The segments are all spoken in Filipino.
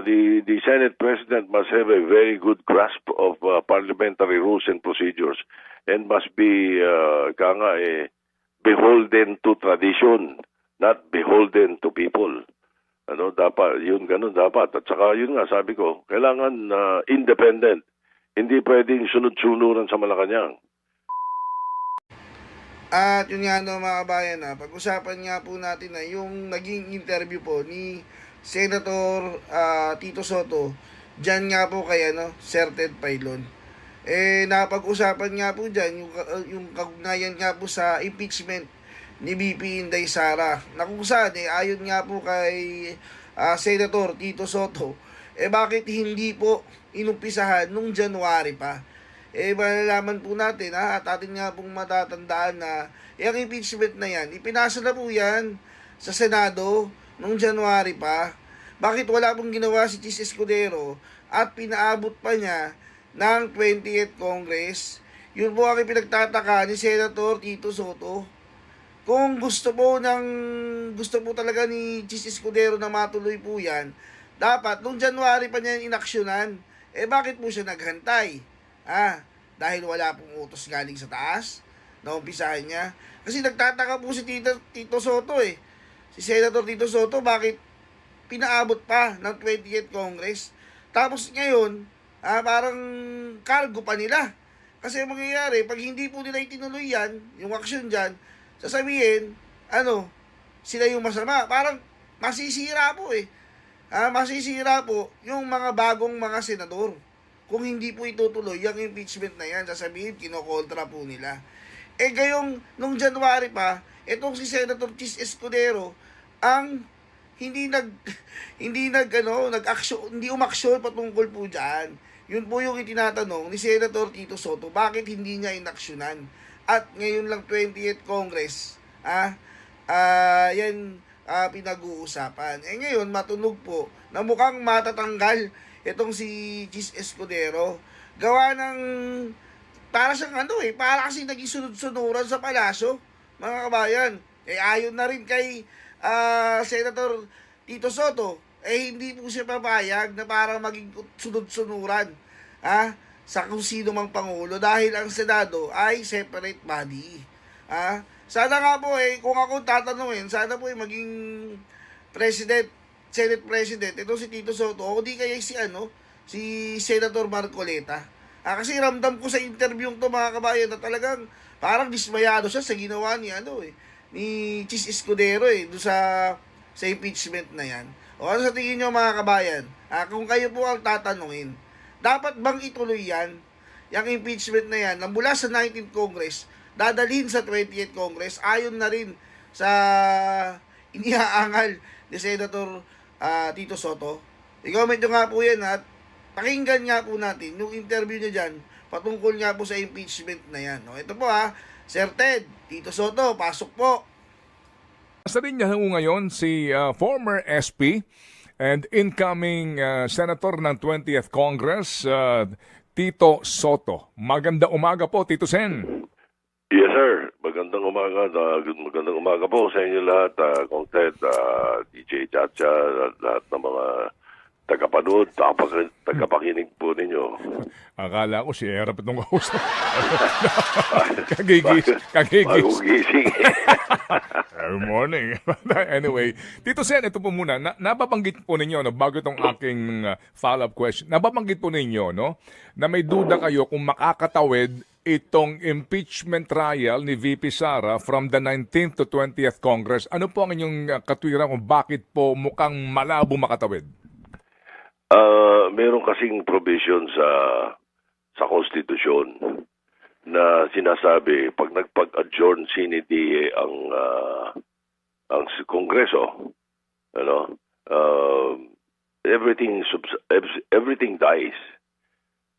the the Senate President must have a very good grasp of uh, parliamentary rules and procedures and must be uh, nga, eh, beholden to tradition, not beholden to people. Ano, dapat, yun ganun dapat. At saka yun nga, sabi ko, kailangan uh, independent. Hindi pwedeng sunod-sunuran sa Malacanang. At yun nga no mga kabayan na pag-usapan nga po natin na yung naging interview po ni Senator ah, Tito Soto dyan nga po kay ano, Sir Ted Pailon. Eh, napag-usapan nga po dyan yung, ka- yung kaugnayan nga po sa impeachment ni BP Inday Sara. Na kung saan, eh, ayon nga po kay ah, Senator Tito Soto, eh bakit hindi po inumpisahan nung January pa? eh malalaman po natin ha, at atin nga pong matatandaan na yung impeachment na yan, ipinasa na po yan sa Senado noong January pa. Bakit wala pong ginawa si Chis Escudero at pinaabot pa niya ng 20th Congress? Yun po ang pinagtataka ni Senator Tito Soto. Kung gusto po ng gusto po talaga ni Chis Escudero na matuloy po yan, dapat nung January pa niya inaksyonan. Eh bakit po siya naghantay? Ah, dahil wala pong utos galing sa taas na umpisahan niya. Kasi nagtataka po si Tito, Tito Soto eh. Si Senator Tito Soto, bakit pinaabot pa ng 20th Congress? Tapos ngayon, ah, parang cargo pa nila. Kasi ang mangyayari, pag hindi po nila itinuloy yan, yung action dyan, sasabihin, ano, sila yung masama. Parang masisira po eh. Ah, masisira po yung mga bagong mga senador kung hindi po itutuloy yung impeachment na yan, sasabihin, kinokontra po nila. Eh gayong, nung January pa, itong si Senator Chis Escudero, ang hindi nag, hindi nag, ano, nag-aksyon, hindi umaksyon patungkol po dyan. Yun po yung itinatanong ni Senator Tito Soto, bakit hindi niya inaksyonan? At ngayon lang 20th Congress, ah, ah, yan, ah, pinag-uusapan. Eh ngayon, matunog po na mukhang matatanggal itong si Chis Escudero. Gawa ng, para siyang ano eh, para kasi naging sunod-sunuran sa palasyo, mga kabayan. Eh ayon na rin kay ah, Senator Tito Soto, eh hindi po siya papayag na para maging sunod-sunuran ah, sa kung sino mang Pangulo dahil ang Senado ay separate body. Ah, sana nga po eh, kung ako tatanungin, sana po eh maging President, Senate President, ito si Tito Soto, o di kaya si ano, si Senator Marcoleta. Ah, kasi ramdam ko sa interview to mga kabayan na talagang parang dismayado siya sa ginawa ni ano eh, ni Chis Escudero eh, do sa sa impeachment na yan. O ano sa tingin nyo mga kabayan? Ah, kung kayo po ang tatanungin, dapat bang ituloy yan? Yung impeachment na yan, na mula sa 19th Congress, dadalhin sa 20th Congress, ayon na rin sa iniaangal ni Senator ah, Tito Soto. I-comment nyo nga po yan at pakinggan nga po natin yung interview niya dyan patungkol nga po sa impeachment na yan. O, ito po ha, Sir Ted, Tito Soto, pasok po. Nasa rin niya ngayon si uh, former SP and incoming uh, Senator ng 20th Congress, uh, Tito Soto. Maganda umaga po, Tito Sen. Yes, sir. Magandang umaga. Uh, magandang umaga po sa inyo lahat. Uh, Kong Ted, uh, DJ Chacha, lahat ng mga tagapanood, tagapag- tagapakinig po ninyo. Akala ko si Erap itong kausap. kagigis, kagigis. Magugising. Good morning. anyway, Tito Sen, ito po muna. Na, nababanggit po ninyo, no, bago itong aking uh, follow-up question, nababanggit po ninyo, no, na may duda kayo kung makakatawid itong impeachment trial ni VP Sara from the 19th to 20th Congress. Ano po ang inyong uh, katwiran kung bakit po mukhang malabo makatawid? Uh, meron kasing provision sa sa konstitusyon na sinasabi pag nagpag-adjourn sine die ang ah, ang kongreso ano? Uh, everything everything dies.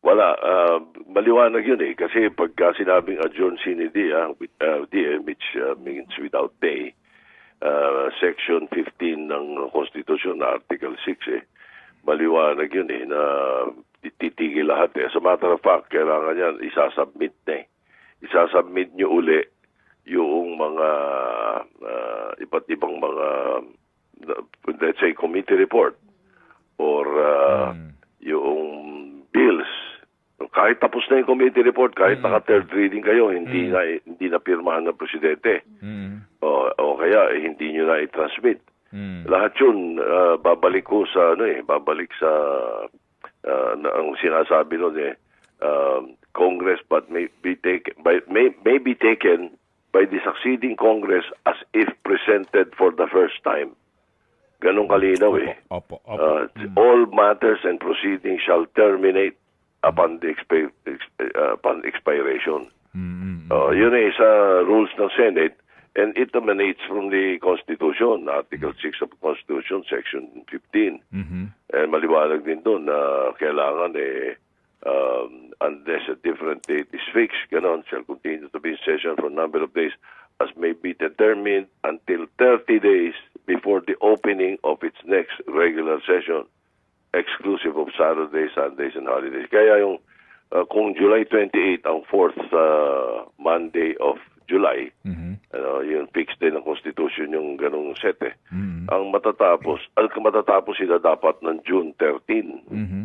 Wala ah, maliwanag yun eh. Kasi pagka sinabing adjourn sine die ah, with- ah, die which ah, means without pay ah, section 15 ng konstitusyon article 6 eh maliwanag yun eh, na titigil lahat eh. As a matter of fact, kailangan yan, isasubmit na eh. Isasubmit nyo uli yung mga ah, iba't ibang mga, let's say, committee report or uh, Mm. yung bills. Kahit tapos na yung committee report, kahit naka third reading kayo, hindi na hindi na pirmahan ng presidente. Mm. O, o kaya eh, hindi nyo na i-transmit. Mm. Lahat yun, ah, babalik ko sa, ano eh, babalik sa, ah, na, ang sinasabi nun eh, um, Congress but may be taken, by, may, may be taken by the succeeding Congress as if presented for the first time. Ganong kalinaw eh. Opo, opo. Uh, All matters and proceedings shall terminate upon the expi- ex- uh, upon expiration. Mm. Uh, yun ay sa rules ng Senate and it emanates from the Constitution, Article 6 of the Constitution, Section 15. Mhm. And maliwanag din doon na kailangan eh, um, unless a different date is fixed, ganon, shall continue to be in session for a number of days as may be determined until 30 days before the opening of its next regular session, exclusive of Saturdays, Sundays, and holidays. Kaya yung uh, kung July 28 ang fourth uh, Monday of July, Mhm. ano, yun fixed din ng Constitution yung ganong set eh. Mm. Ang matatapos, ang matatapos sila dapat ng June 13. Mhm.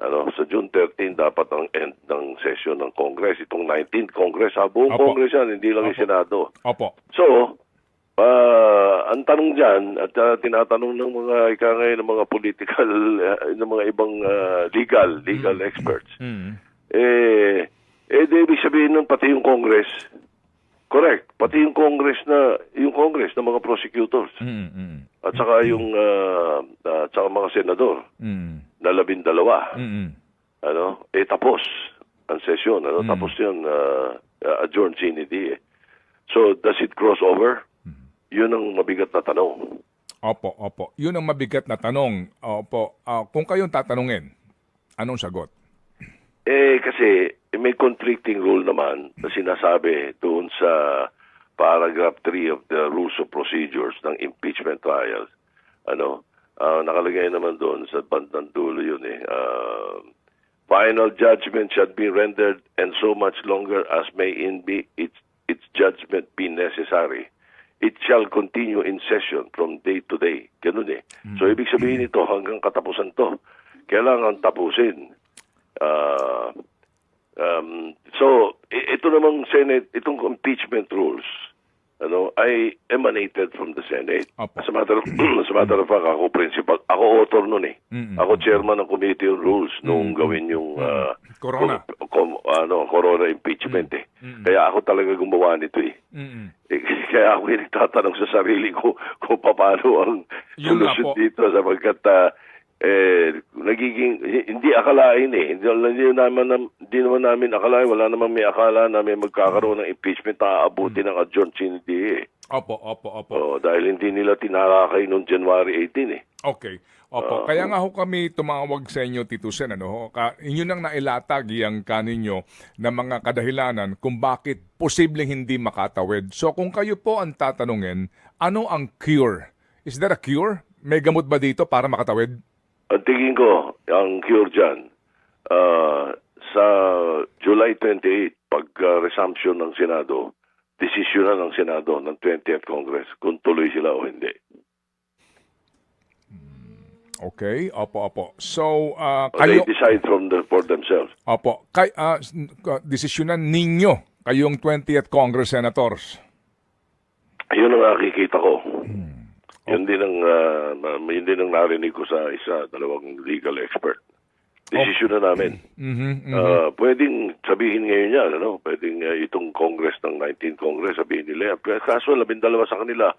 Ano, sa June 13 dapat ang end ng session ng Congress. Itong 19th Congress, ha? Buong Opo. Congress yan, hindi lang yung Opo. Senado. Opo. So, ah, ang tanong dyan, at ah, tinatanong ng mga ika ngayon ng mga political, ah, ng mga ibang ah, legal, legal experts, Mm. eh, eh, di ibig sabihin nun pati yung Congress, correct, pati yung Congress na, yung Congress ng mga prosecutors, Mm. Mm. at saka yung, ah, ah, at saka mga senador, Mm. na labindalawa, Mm. ano, eh tapos ang sesyon, ano, Mm. tapos yun, uh, adjourn sine die. So, does it cross over? Mm. Yun ang mabigat na tanong. Opo, opo. Yun ang mabigat na tanong. Opo. Ah, kung kayong tatanungin, anong sagot? Eh, kasi may conflicting rule naman na sinasabi doon sa paragraph 3 of the Rules of Procedures ng impeachment trials. Ano, ah, nakalagay naman doon sa bandang dulo yun eh. ah, final judgment shall be rendered and so much longer as may in be its, its judgment be necessary. It shall continue in session from day to day. Ganun eh. So, ibig sabihin ito hanggang katapusan to. Kailangan tapusin. Ah, um, so, ito namang Senate, itong impeachment rules, ano, ay emanated from the Senate. Opo. As a matter of, as a matter of fact, ako principal, ako author nun eh. Mm-mm. Ako chairman ng Committee on Rules nung gawin yung ah, Corona. com- com- ano, corona impeachment eh. Kaya ako talaga gumawa nito eh. Mm. Eh, Kaya ako nagtatanong sa sarili ko kung paano ang solusyon dito sapagkat ah, eh, nagiging, hindi akalain eh. Hindi, hindi, naman, hindi naman namin akalain, wala naman may akala na may magkakaroon ng impeachment na aabuti ng adjourn hindi eh. Opo, opo, opo. Oh, dahil hindi nila tinakakay noong January 18 eh. Okay. Opo. Kaya nga ho kami tumawag sa inyo, Tito Sen, ano ho? Ka, inyo nang nailatag yung kaninyo na mga kadahilanan kung bakit posibleng hindi makatawid. So kung kayo po ang tatanungin, ano ang cure? Is there a cure? May gamot ba dito para makatawid? Ang tingin ko, ang cure dyan, ah, sa July 28, pag-resumption ng Senado, desisyon na ng Senado ng 20th Congress kung tuloy sila o hindi. Okay, opo, opo. So, ah, Or they kayo, decide from the, for themselves. opo, kay, ah, k- desisyonan ninyo, kayong 20th Congress Senators. Yun ang nakikita ko. Yun din ang, ah, na- yun din ang narinig ko sa isa, dalawang legal expert. Desisyon na namin. Mhm, mhm. Ah, pwedeng sabihin ngayon yan, ano? Pwedeng ah, itong Congress ng 19 Congress, sabihin nila yan. Kaso labindalawa sa kanila,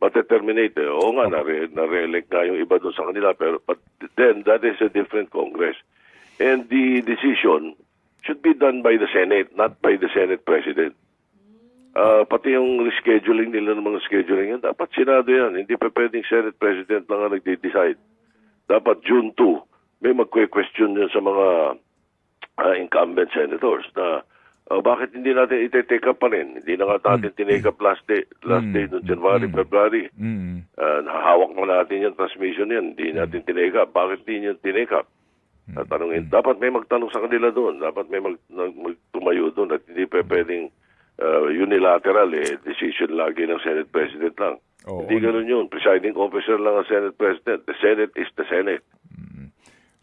mateterminate. Eh. Oo nga, nare- nare-elect nga yung iba doon sa kanila. Pero but then, that is a different Congress. And the decision should be done by the Senate, not by the Senate President. Ah, pati yung rescheduling nila ng mga scheduling yan, dapat Senado yan. Hindi pa pwedeng Senate President lang ang nagde-decide. Dapat June 2, may magque-question yan sa mga ah, incumbent senators na ah, bakit hindi natin ite-take up pa rin? Hindi na nga natin tinake up last day, last day noong January, February. Mhm. Ah, hawak na natin yung transmission yan. Hindi natin tinake up. Bakit hindi nyo tinake up? At tanongin, dapat may magtanong sa kanila doon. Dapat may mag, nag- magtumayo doon at hindi pa pwedeng ah, unilateral eh. Decision lagi ng Senate President lang. Oo. hindi ganun yun. Presiding officer lang ang Senate President. The Senate is the Senate.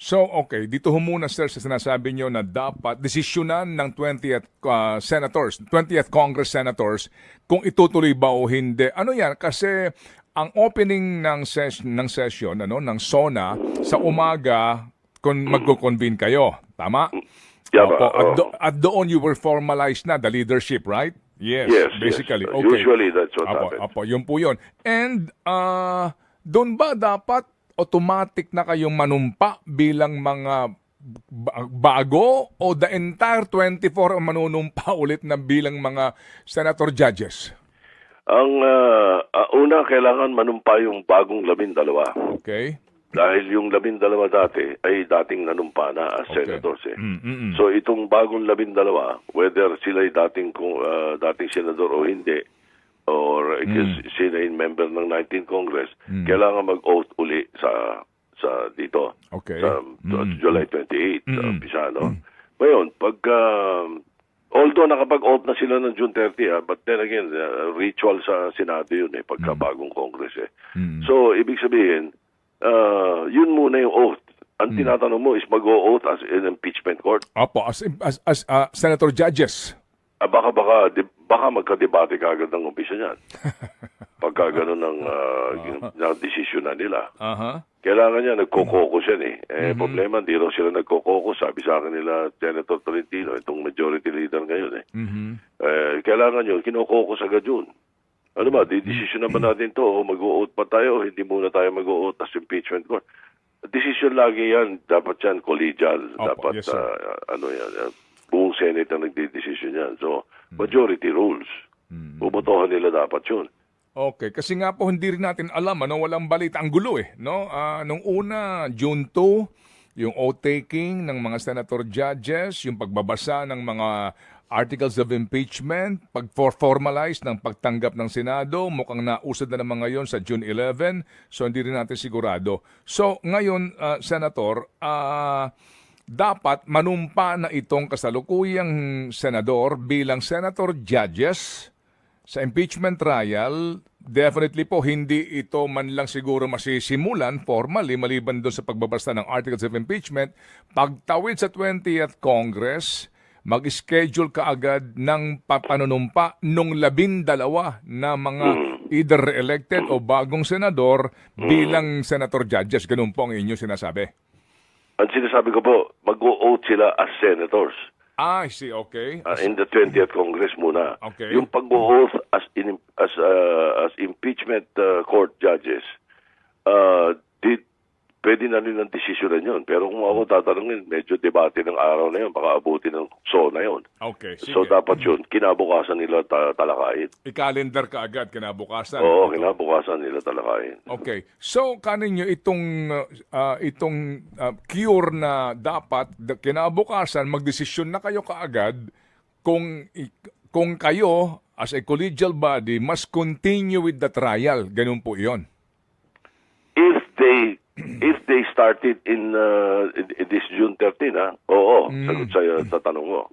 So, okay, dito ho muna sir sa sinasabi nyo na dapat desisyonan ng 20th uh, senators, 20th Congress senators kung itutuloy ba o hindi. Ano yan? Kasi ang opening ng ses- ng session ano ng SONA sa umaga kung magko-convene kayo, tama? Yeah, Opo, ba? at, do- at doon you were formalized na the leadership, right? Yes, Yes, basically. yes. Okay. Usually that's what Apo, happens. apo, yun po yun. And uh, doon ba dapat automatic na kayong manumpa bilang mga ba- bago o the entire 24 ang manunumpa ulit na bilang mga senator judges? Ang ah, ah, una, kailangan manumpa yung bagong labindalawa. Okay? Dahil yung labindalawa dati ay dating nanumpa na as Okay. senators eh. Mm, mm, mm. So itong bagong labindalawa, whether sila ay dating, kung, ah, dating senador o hindi, or mm. sila ay member ng 19th Congress, kailangan mag-oath uli sa sa dito. Okay. Sa Mm. July 28, sa Mm. umpisa, no? Ngayon, pag ah, although nakapag-oath na sila ng June 30, ah, but then again, ah, ritual sa Senado yun eh, pagka bagong Congress eh. Mm. So, ibig sabihin, ah, yun muna yung oath. Ang tinatanong mo is mag-o-oath as in impeachment court. Apo, as, as, as uh, senator judges. Ah, baka, baka, di, baka magkadebate kagad ng umpisa niyan. Pagka ganun ng, uh, ng desisyon na nila. Aha. Kailangan niya, nagkokokos yan eh. Eh, problema, hindi raw sila nagkokokos. Sabi sa akin nila, Senator Tolentino, itong majority leader ngayon eh. Mhm. Eh, kailangan yun, kinokokos agad yun. Ano ba, di desisyon naman natin to, o mag-o-oath pa tayo, o hindi muna tayo mag-o-oath as impeachment court. Decision lagi yan, dapat yan collegial, Opo, dapat yes, sir. ah, ano yan, ah, buong Senate ang nagde-decision yan. So, majority rules. Bubotohan nila dapat yun. Okay, kasi nga po hindi rin natin alam ano, walang balita ang gulo eh, no? Ah, nung una, June 2, yung oath-taking ng mga senator judges, yung pagbabasa ng mga articles of impeachment, pag-formalize ng pagtanggap ng Senado, mukhang nausad na naman ngayon sa June 11, so hindi rin natin sigurado. So, ngayon, ah, Senator, ah, dapat manumpa na itong kasalukuyang senador bilang senator judges sa impeachment trial, definitely po hindi ito man lang siguro masisimulan formally maliban doon sa pagbabasta ng articles of impeachment. Pagtawid sa 20th Congress, mag-schedule kaagad ng papanunumpa nung labindalawa na mga either re-elected o bagong senador bilang senator judges. Ganun po ang inyo sinasabi. Ang sinasabi ko po, mag-o-oath sila as senators. Ah, I see. Okay. Uh, in the 20th Congress muna. Okay. Yung pag-oath as in, as uh, as impeachment uh, court judges, uh, di, pwede na nilang desisyonan yun. Pero kung ako tatanungin, medyo debate ng araw na yun, baka abuti ng SONA yun. Okay. Sige. So dapat yun, kinabukasan nila ta- talakayin. I-calendar ka agad kinabukasan. Oo, kinabukasan nila talakayin. Okay. So kanin nyo itong uh, itong uh, cure na dapat da- kinabukasan magdesisyon na kayo kaagad kung i- kung kayo as a collegial body must continue with the trial. Ganun po 'yon. They started in, uh, this June 13, ha? Oo, sagot sa, sa tanong mo.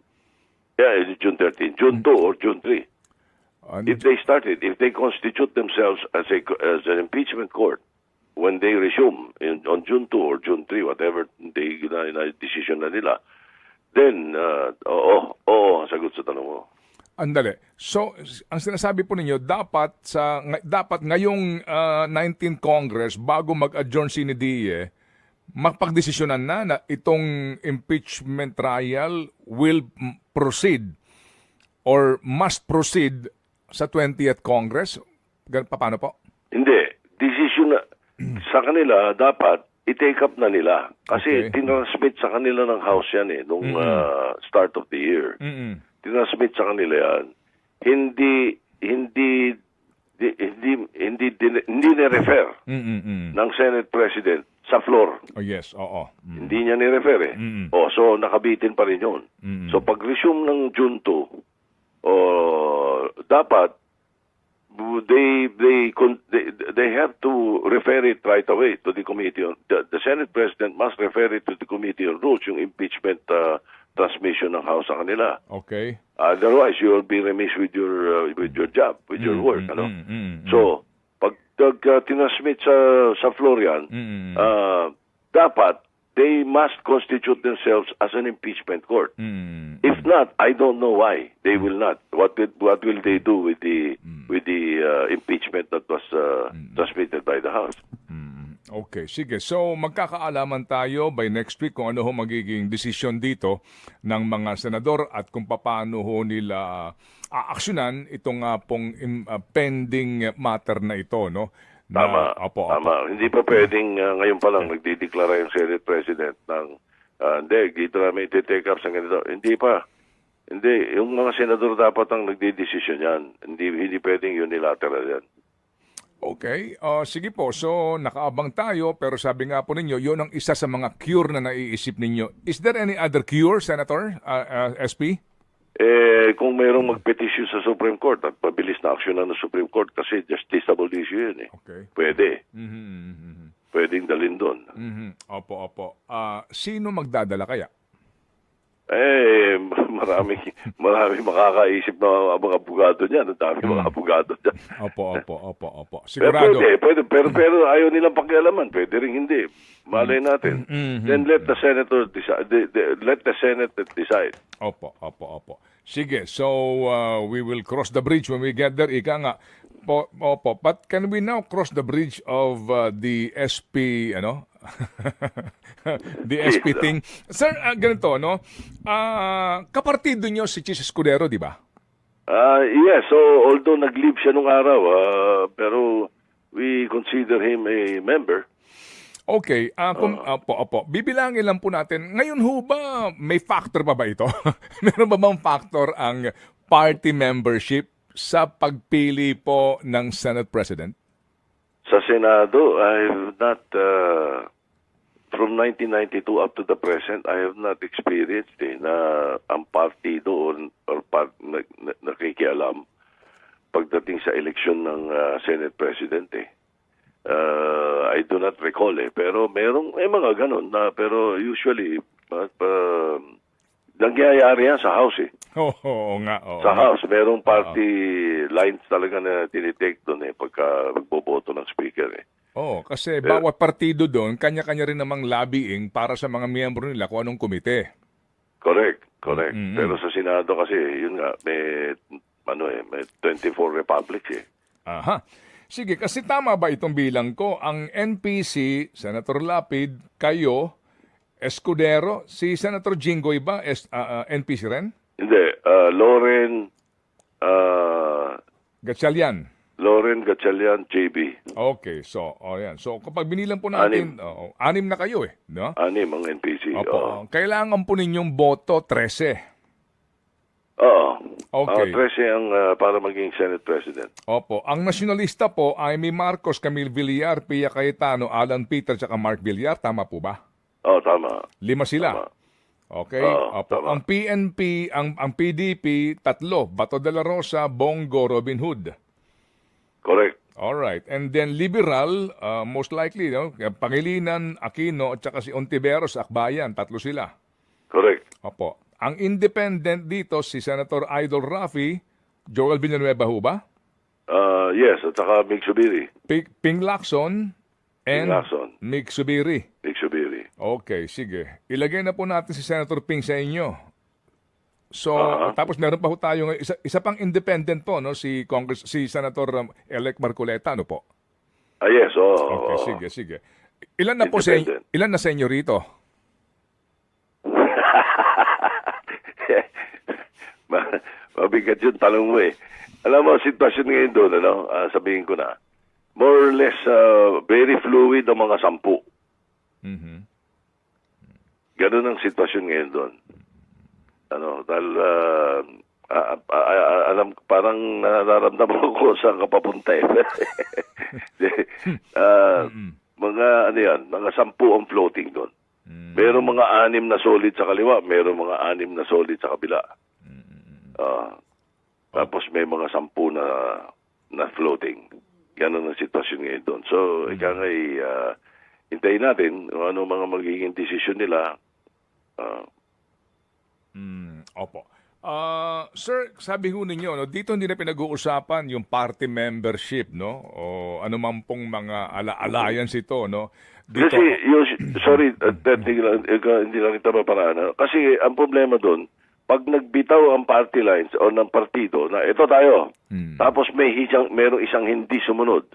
Yeah, it's June 13. June 2 or June 3. Uh, If they started, if they constitute themselves as a as an impeachment court when they resume in, on June 2 or June 3, whatever they na, na decision na nila, then, uh, oo, oo, sagot sa tanong mo. Andali. So, ang sinasabi po ninyo, dapat sa dapat ngayong uh, 19th Congress bago mag-adjourn si Nidia, mapagdesisyonan na na itong impeachment trial will proceed or must proceed sa 20th Congress. Paano po? Hindi. Decision na, sa kanila, dapat i-take up na nila. Kasi Okay. tinransmit sa kanila ng House yan eh, nung uh, start of the year. Mm-mm. Tinransmit sa kanila yan. Hindi, hindi, di- hindi, hindi, hindi, hindi ni-refer Mm-mm. ng Senate President sa floor. Oh yes, oo. Mm. Hindi niya ni-refer eh. Mm. Oh, so nakabitin pa rin yun. Mm. So pag-resume ng June 2, oh, dapat they they they, they have to refer it right away to the committee on the, the Senate President must refer it to the committee on rules yung impeachment uh, transmission ng House sa kanila. Okay. Otherwise you will be remiss with your uh, with your job, with your Mm, work, mm, ano. mm, mm, mm. So pag uh, tinasmit sa sa floor yan, Mm-mm. ah, dapat they must constitute themselves as an impeachment court. Mm. If not, I don't know why they will not. What will, what will they do with the with the uh, impeachment that was uh, transmitted by the House? Okay, sige. So magkakaalaman tayo by next week kung ano ho magiging desisyon dito ng mga senador at kung paano ho nila aaksyonan itong nga pong ah, pending matter na ito, no? Na, Tama. Opo, opo. Tama. Hindi pa pwedeng uh, ngayon pa lang nagdideklara yung Senate President ng uh, hindi, dito namin iti-take up sa ganito. Hindi pa. Hindi. Yung mga senador dapat ang nagdidesisyon yan. Hindi, hindi pwedeng unilateral yan. Okay, ah, sige po. So nakaabang tayo pero sabi nga po ninyo, yon ang isa sa mga cure na naiisip ninyo. Is there any other cure, Senator ah, ah, SP? Eh, kung mayroong magpetisyon sa Supreme Court at pabilis na aksyonan ng Supreme Court kasi justiciable issue yun eh. Okay. Pwede. Mhm, mhm, mhm. Pwedeng dalhin doon. Mhm. Opo, opo. Ah, sino magdadala kaya? Eh, marami, marami makakaisip na mga abogado niyan. Ang dami mga abogado niyan. Opo, opo, opo, opo. Pero Sigurado. pwede, pwede, pero, pero ayaw nilang pakialaman. Pwede rin hindi. Malay natin. Mhm. Then let the senator decide. the- the- let the Senate decide. Opo, opo, opo. Sige, so uh, we will cross the bridge when we get there. Ika nga, po, opo. But can we now cross the bridge of uh, the SP, ano? the SP thing. Sir, ah, ganito, no? Ah, kapartido nyo si Chis Escudero, di ba? Ah, yes, so although nag-leave siya nung araw, ah, pero we consider him a member. Okay, ah, kung, opo, opo. Bibilangin lang po natin. Ngayon ho ba, may factor pa ba ito? Meron ba bang factor ang party membership sa pagpili po ng Senate President? Sa Senado, I have not, uh, from 1992 up to the present, I have not experienced eh, na ang partido or, or part, na, na, nakikialam pagdating sa eleksyon ng uh, Senate President eh. Uh, I do not recall eh. Pero merong, may mga ganun na, pero usually, uh, uh, nangyayari yan sa House eh. Oo, oo nga. Oo, Sa nga. House, merong party lines talaga na tinitake doon eh pagka magboboto ng speaker eh. Oo, kasi bawat partido doon, kanya-kanya rin namang lobbying para sa mga miyembro nila kung anong komite. Correct, correct. Mm-mm. Pero sa Senado kasi, yun nga, may, ano eh, may 24 republics eh. Aha. Sige, kasi tama ba itong bilang ko? Ang NPC, Senator Lapid, kayo, Escudero, si Senator Jinggoy ba, es, ah, ah, NPC rin? Hindi, uh, Lauren, uh, Gatchalian. Lauren Gatchalian, JB. Okay, so, oh yan. So, kapag binilang po natin, oh, anim na kayo eh, no? Anim ang NPC. Opo, Oo. kailangan po ninyong boto 13. Oo. Okay. Ah, 13 ang uh, para maging Senate President. Opo, ang nasyonalista po ay may Marcos, Camille Villar, Pia Cayetano, Alan Peter, at Mark Villar. Tama po ba? Oo, tama. Lima sila. Tama. Okay? Oo, Opo. tama. Ang PNP, ang, ang PDP, tatlo. Bato de la Rosa, Bongo, Robin Hood. Correct. Alright. And then liberal, uh, most likely, no? Pangilinan, Aquino, at saka si Ontiveros, Akbayan. Tatlo sila. Correct. Opo. Ang independent dito, si Senator Idol Rafi, Joel Villanueva ho ba? Uh, yes, at saka Mig Subiri. Ping, Ping Lacson, and Ping Lacson. Mig Subiri. Mig Subiri. Okay, sige. Ilagay na po natin si Senator Ping sa inyo. So, Aha. tapos meron pa po tayo isa, isa pang independent po, no? Si Congress, si Senator um, Elec Marcoleta, ano po? Ah, yes, oo. Okay, oo. sige, sige. Ilan na po sa ilan na sa inyo rito? Ma- Mabigat yung tanong mo eh. Alam mo, sitwasyon ngayon doon, ano, ah, sabihin ko na, more or less ah, very fluid ang mga sampu. Mhm. Ganun ang sitwasyon ngayon doon. Ano, dahil ah, ah, ah, ah, alam, parang nararamdaman ko saan ka papunta eh. Ah, mga ano yan, mga sampu ang floating doon. Mm. Meron mga anim na solid sa kaliwa, meron mga anim na solid sa kabila. Ah, tapos may mga sampu na na floating. Ganun ang sitwasyon ngayon doon. So, ika nga uh, hintayin natin kung ano mga magiging desisyon nila. Ah, Mm, opo. Ah, sir, sabi ho ninyo, no, dito hindi na pinag-uusapan yung party membership, no? O man pong mga ala alliance ito, no? dito. Kasi, yung, sorry, uh, Ted, hindi lang, hindi lang kita maparaan. Kasi ang problema doon, pag nagbitaw ang party lines o ng partido na ito tayo, Mm. tapos may isang, merong isang hindi sumunod.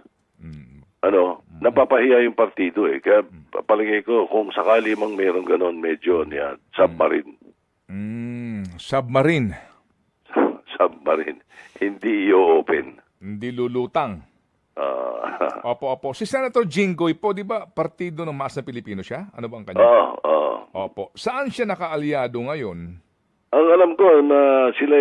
Ano, napapahiya yung partido eh. Kaya palagay ko, kung sakali mang meron ganon, medyo niya, submarine. Mm, submarine. submarine. Hindi i-open. Hindi lulutang. Ah, Opo, opo. Si Senator Jinggoy po, di ba, partido ng mas na Pilipino siya? Ano ba ang kanya? ah, ah. Opo. Saan siya nakaalyado ngayon? Ang alam ko na sila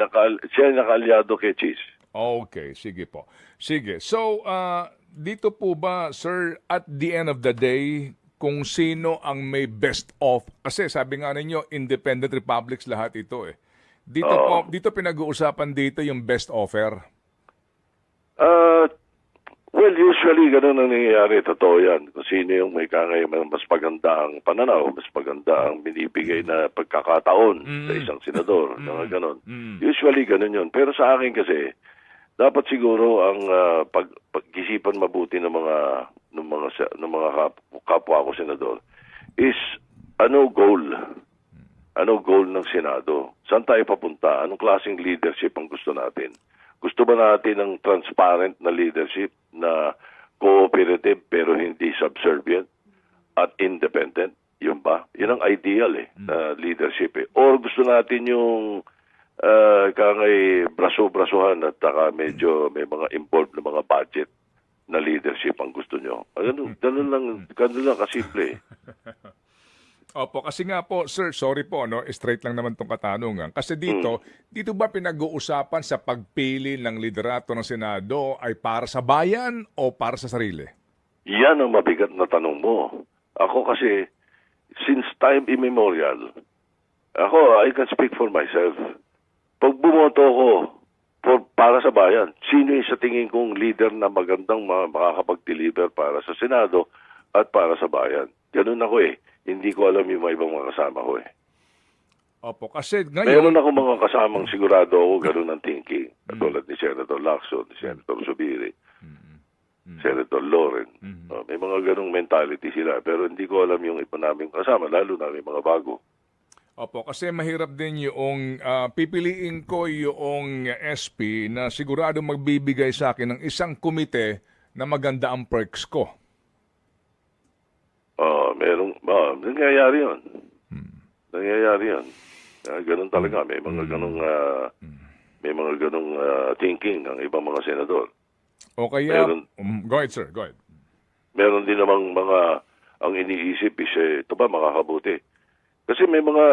naka, siya ay nakaalyado kay Cheese. Okay, sige po. Sige. So, ah, dito po ba, sir, at the end of the day, kung sino ang may best of, kasi sabi nga ninyo, independent republics lahat ito eh. Dito po, dito pinag-uusapan dito yung best offer. Ah, well, usually ganun ang nangyayari. Totoo yan. Kung sino yung may kangay, mas maganda ang pananaw, mas maganda ang binibigay na pagkakataon sa isang senador. mga ganun. Usually ganun yun. Pero sa akin kasi, dapat siguro ang ah, pag, pag-isipan mabuti ng mga ng mga ng mga kap- kapwa ko senador is ano goal? Ano goal ng Senado? Saan tayo papunta? Anong klaseng leadership ang gusto natin? Gusto ba natin ng transparent na leadership na cooperative pero hindi subservient at independent? Yun ba? Yun ang ideal eh, na leadership eh. Or gusto natin yung uh, kangay braso-brasuhan at saka medyo may mga involved na mga budget na leadership ang gusto nyo. Ganun, ganun lang, ganun lang kasimple eh. Opo, kasi nga po, sir, sorry po, no, straight lang naman tong katanungan. Kasi dito, dito ba pinag-uusapan sa pagpili ng liderato ng Senado ay para sa bayan o para sa sarili? Yan ang mabigat na tanong mo. Ako kasi, since time immemorial, ako, I can speak for myself. Pag bumoto ko for, para sa bayan, sino yung sa tingin kong leader na magandang ma- makakapag-deliver para sa Senado at para sa bayan? Ganun ako eh. Hindi ko alam yung mga ibang mga kasama ko eh. Opo, kasi ngayon, Meron ako mga kasamang sigurado ako ganun ang thinking. Katulad ni Senator Lacson, ni Senator Subiri, Senator Loren. Uh, may mga ganung mentality sila. Pero hindi ko alam yung iba naming kasama, lalo na may mga bago. Opo, kasi mahirap din yung ah, pipiliin ko yung SP na sigurado magbibigay sa akin ng isang komite na maganda ang perks ko. Uh, merong, uh, nangyayari yun. Nangyayari yun. Uh, ganun talaga. May mga ganung, ah, may mga ganung ah, thinking ang ibang mga senador. O kaya, Meron. Um, go ahead sir, go ahead. meron din namang mga ang iniisip is eh, ito ba makakabuti. Kasi may mga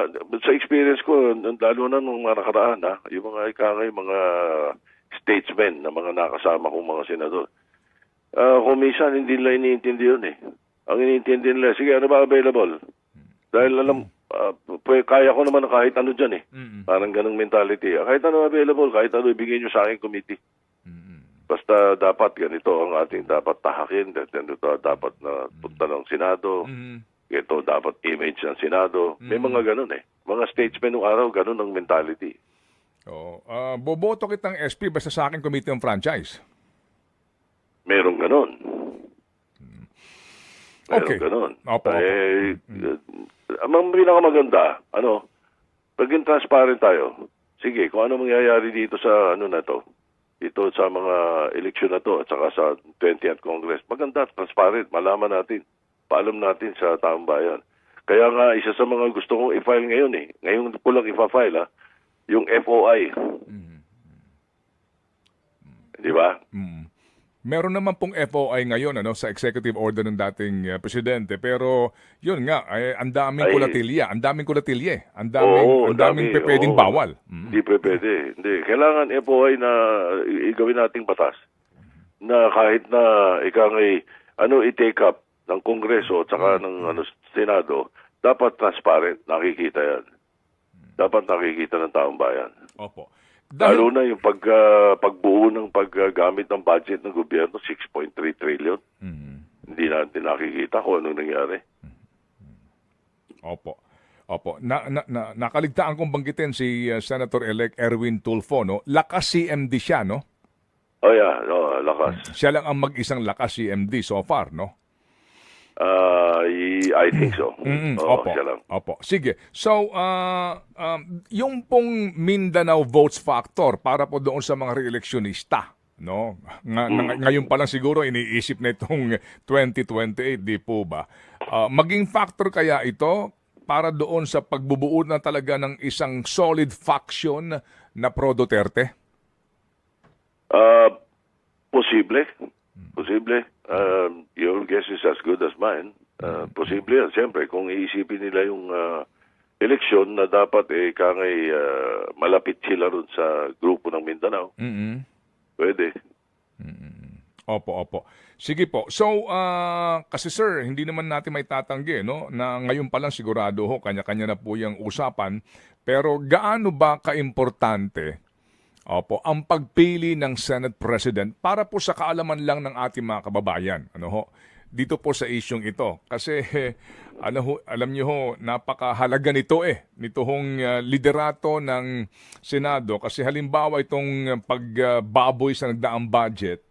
sa experience ko lalo na nung mga nakaraan ha, yung mga ikangay mga statesmen na mga nakasama kong mga senador. Ah, kung minsan hindi nila iniintindi yun eh. Ang iniintindi nila, sige ano ba available? Dahil alam, pwe- kaya ko naman kahit ano dyan eh. Parang ganong mentality. Ah, Kahit ano available, kahit ano ibigay nyo sa akin committee. Basta dapat ganito ang ating dapat tahakin, ganito dapat na punta ng Senado, Mhm. Ito dapat image ng Senado. May Mm. mga ganun eh. Mga statesmen ng araw, ganun ang mentality. Oo. Ah, boboto kitang SP basta sa akin committee ng franchise. Meron ganun. Meron Okay. ganun. Opo, opo. Eh, ang pinakamaganda, ano, paging transparent tayo. Sige, kung ano mangyayari dito sa ano na to, dito sa mga eleksyon na to at saka sa 20th Congress, maganda, transparent, malaman natin, paalam natin sa taong bayan. Kaya nga, isa sa mga gusto kong i-file ngayon eh, ngayon ko lang ipa-file ha, yung FOI. Di ba? Mm. Meron naman pong FOI ngayon ano sa executive order ng dating uh, presidente pero yun nga ay ang daming Ay. kulatilya, ang daming kulatilya, eh. ang daming Oo, ang daming dami, pwedeng bawal. Mm. Hindi pa pwede. Hindi. Kailangan FOI na igawin nating batas na kahit na ikaw ngay ano i-take up ng Kongreso at saka ng ano, Senado, dapat transparent. Nakikita yan. Dapat nakikita ng taong bayan. Opo. Lalo Dahil na yung pag, ah, pagbuo ng paggamit ng budget ng gobyerno, 6.3 trillion. Mm. Hindi natin nakikita kung anong nangyari. Opo. Opo. Na, na, na, nakaligtaan kong banggitin si uh, Senator-elect Erwin Tulfo, no? Lakas CMD siya, no? Oh yeah, oh, lakas. Siya lang ang mag-isang lakas CMD so far, no? Ah, I, think so. Mm, Oo, opo. siya lang. Opo. Sige. So, ah, um, yung pong Mindanao votes factor para po doon sa mga reeleksyonista, no? Nga, nga- ngayon pa lang siguro iniisip na itong 2028, di po ba? Ah, maging factor kaya ito para doon sa pagbubuo na talaga ng isang solid faction na pro Duterte? Ah, posible. Posible. Um, your guess is as good as mine. Ah, posible yan. Siyempre, kung iisipin nila yung ah, eleksyon na dapat eh kangay ah, malapit sila ron sa grupo ng Mindanao, mm pwede. Opo, opo. Sige po. So, ah, kasi sir, hindi naman natin may tatanggi, no? Na ngayon pa lang sigurado ho, kanya-kanya na po yung usapan. Pero gaano ba kaimportante, opo, ang pagpili ng Senate President para po sa kaalaman lang ng ating mga kababayan, ano ho? Dito po sa isyong ito. Kasi, ano ho, alam niyo ho, napakahalaga nito eh. Nito hong ah, liderato ng Senado. Kasi halimbawa itong pagbaboy sa nagdaang budget,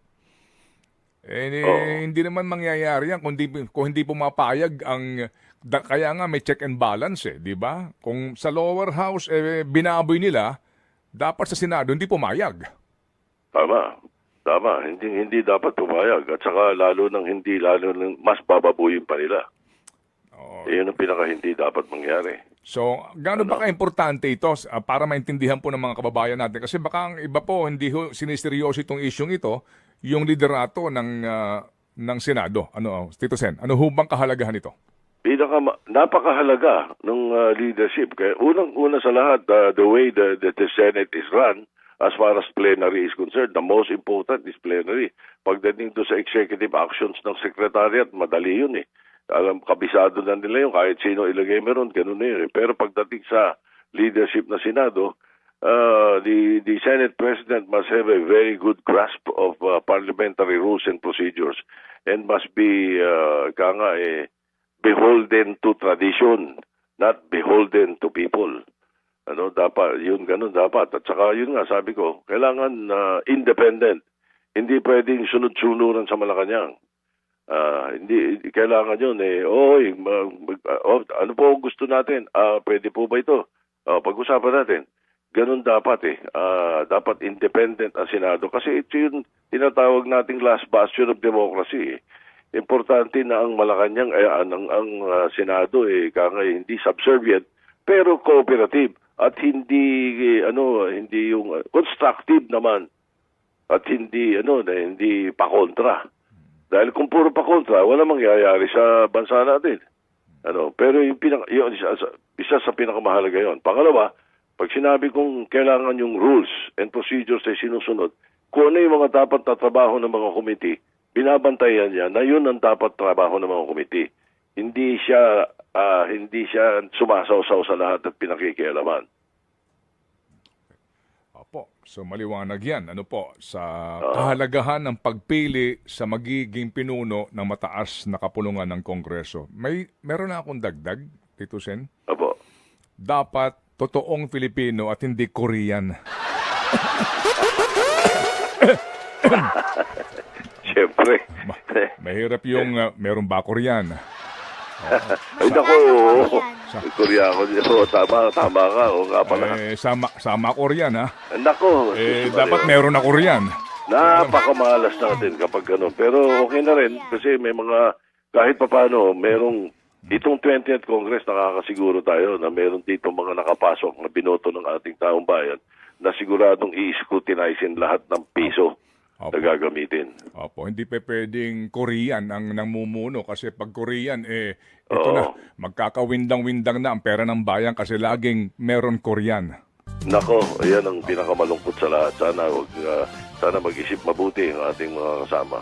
eh, Oo. hindi naman mangyayari yan kung hindi, kung hindi pumapayag ang da- kaya nga may check and balance eh, di ba? Kung sa lower house eh binaboy nila, dapat sa Senado hindi pumayag. Tama. Tama. Hindi hindi dapat pumayag. At saka lalo nang hindi, lalo nang mas bababuyin pa nila. Oo. Eh, yun ang pinaka hindi dapat mangyari. So, gaano ba ka-importante ito ah, para maintindihan po ng mga kababayan natin? Kasi baka ang iba po hindi ho siniseryoso itong isyong ito, yung liderato ng ah, ng Senado. Ano, Tito Sen, ano ho bang kahalagahan ito? Pinaka napakahalaga ng uh, leadership. Kaya unang-una sa lahat uh, the way the, the the Senate is run as far as plenary is concerned the most important is plenary. Pagdating to sa executive actions ng secretariat madali yun eh. Alam kabisado na nila yun kahit sino ilagay meron ganun na yun eh. pero pagdating sa leadership na Senado uh, the the Senate President must have a very good grasp of uh, parliamentary rules and procedures and must be uh, ka eh beholden to tradition, not beholden to people. Ano, dapat, yun ganun dapat. At saka yun nga, sabi ko, kailangan na independent. Hindi pwedeng sunod-sunuran sa Malacanang. Ah, hindi kailangan yun eh. Oy, mag, mag- ah, oh, ano po gusto natin? Ah, pwede po ba ito? Ah, pag-usapan natin. Ganun dapat eh. Ah, dapat independent ang Senado kasi ito yung tinatawag nating last bastion of democracy. eh. Importante na ang Malacanang ay ang, ang, ang ah, Senado eh kanga hindi subservient pero cooperative at hindi eh, ano hindi yung ah, constructive naman at hindi ano na hindi pa kontra. Dahil kung puro pa kontra, wala mangyayari sa bansa natin. Ano, pero yung pinaka, yun, isa, sa- isa sa pinakamahalaga yon. Pangalawa, pag sinabi kong kailangan yung rules and procedures ay sinusunod, kung ano yung mga dapat na ng mga committee, binabantayan niya na yun ang dapat trabaho ng mga committee. Hindi siya ah, hindi siya sumasaw-saw sa lahat at pinakikialaman. Opo. So maliwanag yan. Ano po? Sa kahalagahan ng pagpili sa magiging pinuno ng mataas na kapulungan ng Kongreso. May, meron na akong dagdag, Tito Sen. Apo. Dapat totoong Filipino at hindi Korean. Siyempre. Mahirap yung uh, meron ba Korean? Ay, nako. Koreano. Oo, tama, tama ka. O nga pala. Eh, sama, sama Korean ha. Nako. Eh, dapat eh. meron na Korean. Napakamalas natin kapag gano'n. Pero okay na rin kasi may mga, kahit papano, merong, itong 20th Congress, nakakasiguro tayo na meron dito mga nakapasok na binoto ng ating taong bayan na siguradong i-scrutinizin lahat ng piso Opo. na gagamitin. Opo, hindi pa pwedeng Korean ang namumuno kasi pag Korean, eh, ito Oo. na, magkakawindang-windang na ang pera ng bayan kasi laging meron Korean. Nako, ayan ang pinakamalungkot sa lahat. Sana, wag, ah, sana mag-isip mabuti ang ating mga kasama.